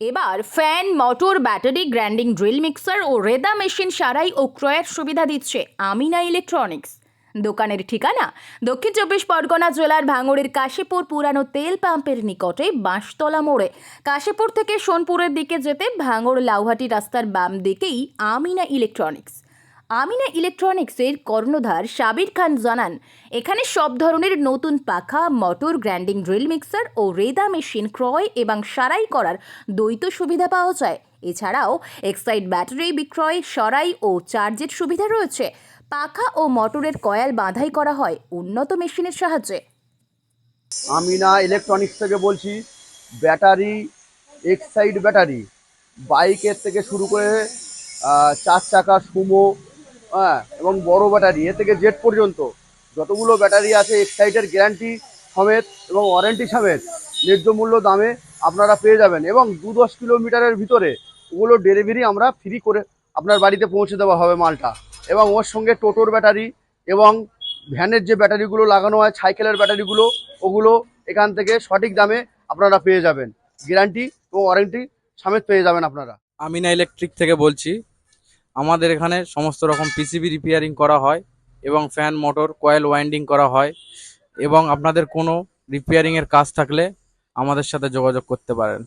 এবার fan, motor, battery, grinding drill mixer ও রেদা machine সারাই ও ক্রয়ের সুবিধা দিচ্ছে আমিনা ইলেকট্রনিক্স। দোকানের ঠিকানা, দক্ষিণ চব্বিশ পরগনা জেলার ভাঙড়ের কাশীপুর পুরানো তেল পাম্পের নিকটে বাঁশতলা মোড়ে। কাশীপুর থেকে সোনপুরের দিকে যেতে ভাঙড় লাউহাটি রাস্তার বাম দিকেই আমিনা ইলেকট্রনিক্স। আমিনা ইলেকট্রনিক্সের কর্ণধার সাবির খান জানান, এখানে সব ধরনের নতুন পাখা, মোটর, গ্র্যান্ডিং ড্রিল মিক্সার ও রেদা মেশিন ক্রয় এবং সারাই করার দ্বৈত সুবিধা পাওয়া যায়। এছাড়াও এক্সাইড ব্যাটারি বিক্রয়, সরাই ও চার্জের সুবিধা রয়েছে। পাখা ও মোটরের কয়াল বাঁধাই করা হয় উন্নত মেশিনের সাহায্যে। আমিনা ইলেকট্রনিক্স থেকে বলছি, ব্যাটারি, এক্সাইড ব্যাটারি, বাইকের থেকে শুরু করে চার চাকা সুমো হ্যাঁ এবং বড় ব্যাটারি এ থেকে জেট পর্যন্ত। যতগুলো ব্যাটারি আছে এক্সাইডের গ্যারান্টি সমেত এবং ওয়ারেন্টি সমেত, ন্যায্য মূল্য দামে আপনারা পেয়ে যাবেন। এবং দু দশ কিলোমিটারের ভিতরে ওগুলো ডেলিভারি আমরা ফ্রি করে আপনার বাড়িতে পৌঁছে দেওয়া হবে মালটা। এবং ওর সঙ্গে টোটোর ব্যাটারি এবং ভ্যানের যে ব্যাটারিগুলো লাগানো হয়, সাইকেলের ব্যাটারিগুলো, ওগুলো এখান থেকে সঠিক দামে আপনারা পেয়ে যাবেন। গ্যারান্টি ও ওয়ারেন্টি সমেত পেয়ে যাবেন আপনারা। আমিনা ইলেকট্রিক থেকে বলছি। আমাদের এখানে সমস্ত রকম পিসিবি রিপেয়ারিং করা হয় এবং ফ্যান মোটর কয়েল ওয়াইন্ডিং করা হয় এবং আপনাদের কোনো রিপেয়ারিংয়ের কাজ থাকলে আমাদের সাথে যোগাযোগ করতে পারেন।